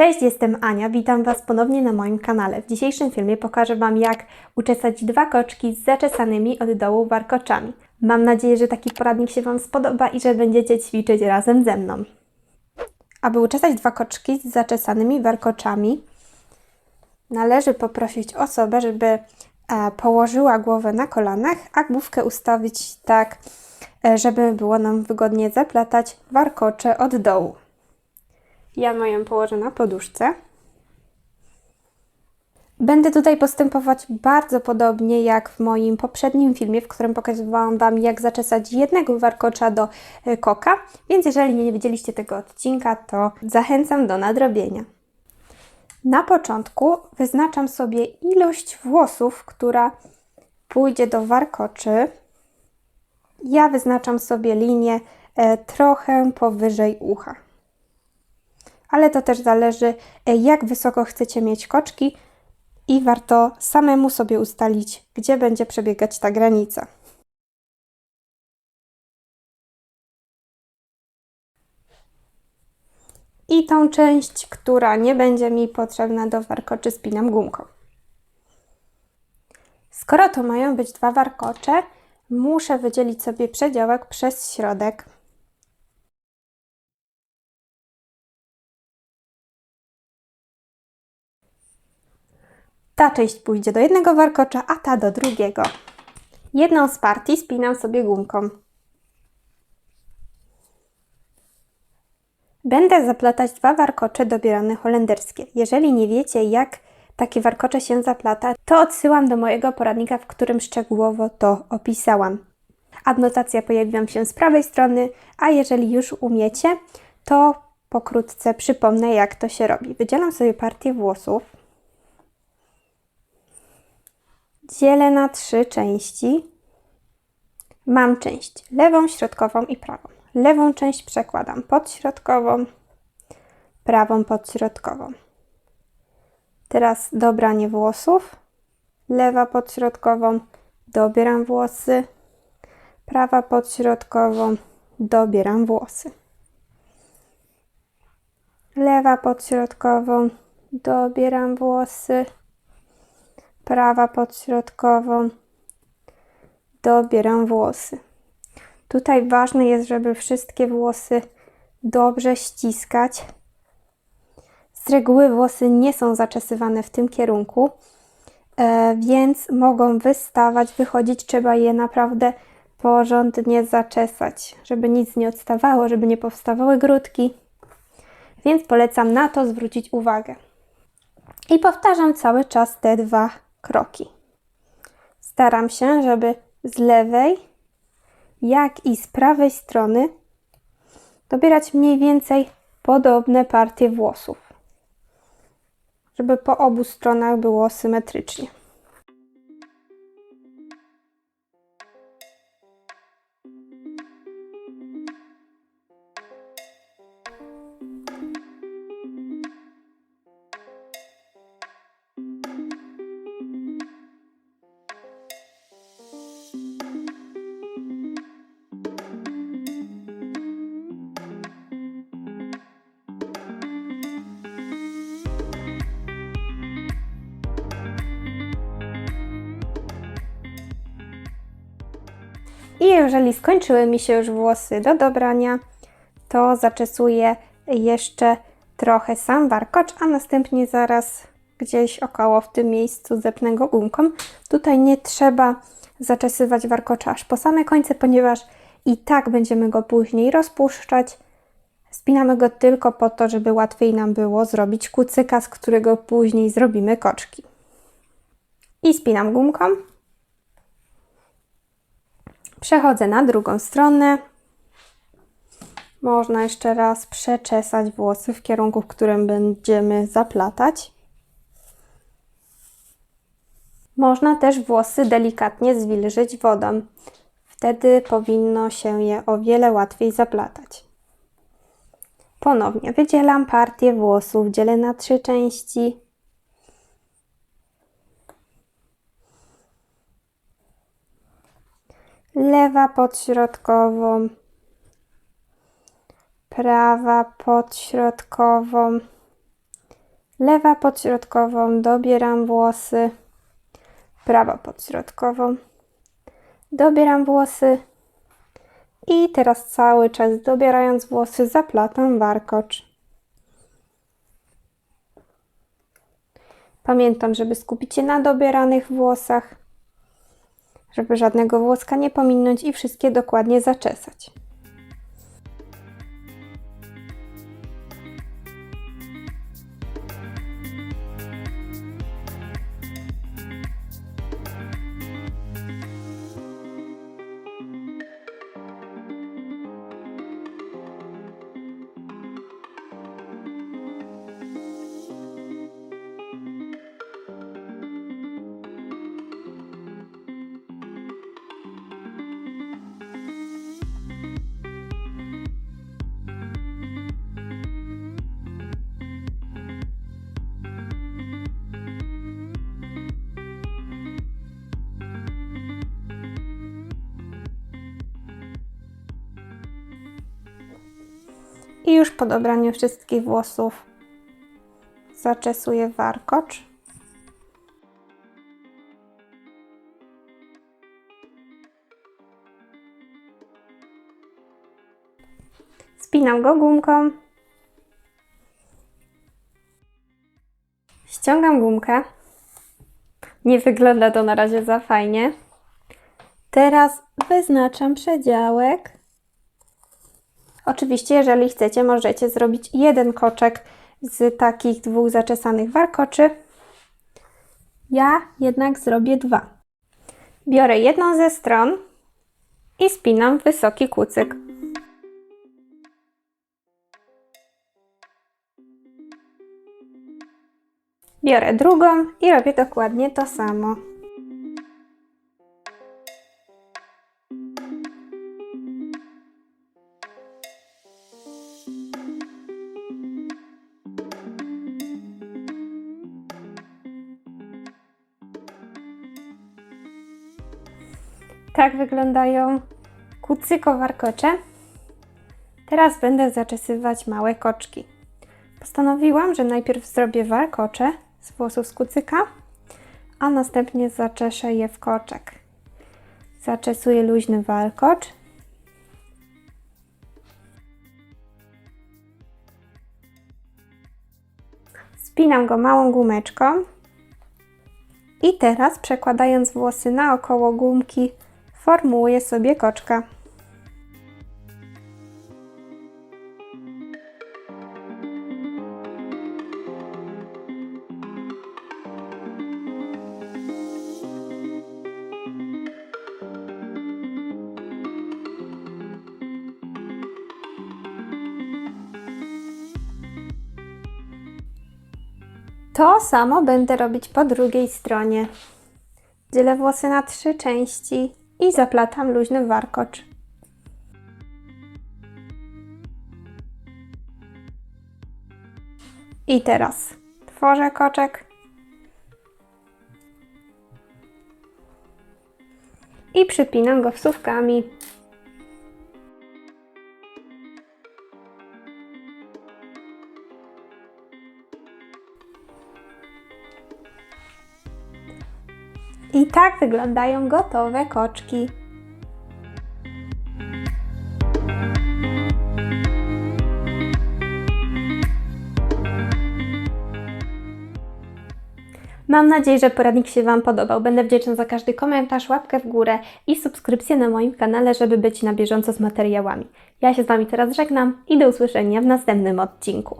Cześć, jestem Ania, witam Was ponownie na moim kanale. W dzisiejszym filmie pokażę Wam jak uczesać dwa koczki z zaczesanymi od dołu warkoczami. Mam nadzieję, że taki poradnik się Wam spodoba i że będziecie ćwiczyć razem ze mną. Aby uczesać dwa koczki z zaczesanymi warkoczami, należy poprosić osobę, żeby e, położyła głowę na kolanach, a główkę ustawić tak, e, żeby było nam wygodnie zaplatać warkocze od dołu. Ja moją położę na poduszce. Będę tutaj postępować bardzo podobnie jak w moim poprzednim filmie, w którym pokazywałam Wam, jak zaczesać jednego warkocza do y, koka. Więc jeżeli nie widzieliście tego odcinka, to zachęcam do nadrobienia. Na początku wyznaczam sobie ilość włosów, która pójdzie do warkoczy. Ja wyznaczam sobie linię e, trochę powyżej ucha ale to też zależy, e, jak wysoko chcecie mieć koczki i warto samemu sobie ustalić, gdzie będzie przebiegać ta granica. I tą część, która nie będzie mi potrzebna do warkoczy, spinam gumką. Skoro to mają być dwa warkocze, muszę wydzielić sobie przedziałek przez środek. Ta część pójdzie do jednego warkocza, a ta do drugiego. Jedną z partii spinam sobie gumką. Będę zaplatać dwa warkocze dobierane holenderskie. Jeżeli nie wiecie, jak takie warkocze się zaplata, to odsyłam do mojego poradnika, w którym szczegółowo to opisałam. Adnotacja pojawi się z prawej strony, a jeżeli już umiecie, to pokrótce przypomnę, jak to się robi. Wydzielam sobie partię włosów. Dzielę na trzy części. Mam część lewą, środkową i prawą. Lewą część przekładam pod środkową, prawą pod środkową. Teraz dobranie włosów. Lewa pod środkową, dobieram włosy. Prawa pod środkową, dobieram włosy. Lewa pod środkową, dobieram włosy prawa podśrodkową, dobieram włosy. Tutaj ważne jest, żeby wszystkie włosy dobrze ściskać. Z reguły włosy nie są zaczesywane w tym kierunku, e, więc mogą wystawać, wychodzić. Trzeba je naprawdę porządnie zaczesać, żeby nic nie odstawało, żeby nie powstawały grudki. Więc polecam na to zwrócić uwagę. I powtarzam cały czas te dwa kroki. Staram się, żeby z lewej, jak i z prawej strony dobierać mniej więcej podobne partie włosów, żeby po obu stronach było symetrycznie. I jeżeli skończyły mi się już włosy do dobrania, to zaczesuję jeszcze trochę sam warkocz, a następnie zaraz gdzieś około w tym miejscu zepnę go gumką. Tutaj nie trzeba zaczesywać warkocza aż po same końce, ponieważ i tak będziemy go później rozpuszczać. Spinamy go tylko po to, żeby łatwiej nam było zrobić kucyka, z którego później zrobimy koczki. I spinam gumką. Przechodzę na drugą stronę. Można jeszcze raz przeczesać włosy w kierunku, w którym będziemy zaplatać. Można też włosy delikatnie zwilżyć wodą. Wtedy powinno się je o wiele łatwiej zaplatać. Ponownie wydzielam partię włosów, dzielę na trzy części. Lewa pod środkową, prawa pod środkową, Lewa pod środkową, dobieram włosy. Prawa pod środkową, dobieram włosy. I teraz cały czas dobierając włosy zaplatam warkocz. Pamiętam, żeby skupić się na dobieranych włosach, żeby żadnego włoska nie pominąć i wszystkie dokładnie zaczesać. I już po dobraniu wszystkich włosów zaczesuję warkocz. Spinam go gumką. Ściągam gumkę. Nie wygląda to na razie za fajnie. Teraz wyznaczam przedziałek. Oczywiście, jeżeli chcecie, możecie zrobić jeden koczek z takich dwóch zaczesanych warkoczy. Ja jednak zrobię dwa. Biorę jedną ze stron i spinam wysoki kucyk. Biorę drugą i robię dokładnie to samo. Wyglądają kucyko-warkocze. Teraz będę zaczesywać małe koczki. Postanowiłam, że najpierw zrobię warkocze z włosów z kucyka, a następnie zaczeszę je w koczek. Zaczesuję luźny warkocz. Spinam go małą gumeczką. I teraz przekładając włosy naokoło gumki, formułuję sobie koczka. To samo będę robić po drugiej stronie. Dzielę włosy na trzy części i zaplatam luźny warkocz. I teraz tworzę koczek i przypinam go wsówkami. I tak wyglądają gotowe koczki. Mam nadzieję, że poradnik się Wam podobał. Będę wdzięczna za każdy komentarz, łapkę w górę i subskrypcję na moim kanale, żeby być na bieżąco z materiałami. Ja się z Wami teraz żegnam i do usłyszenia w następnym odcinku.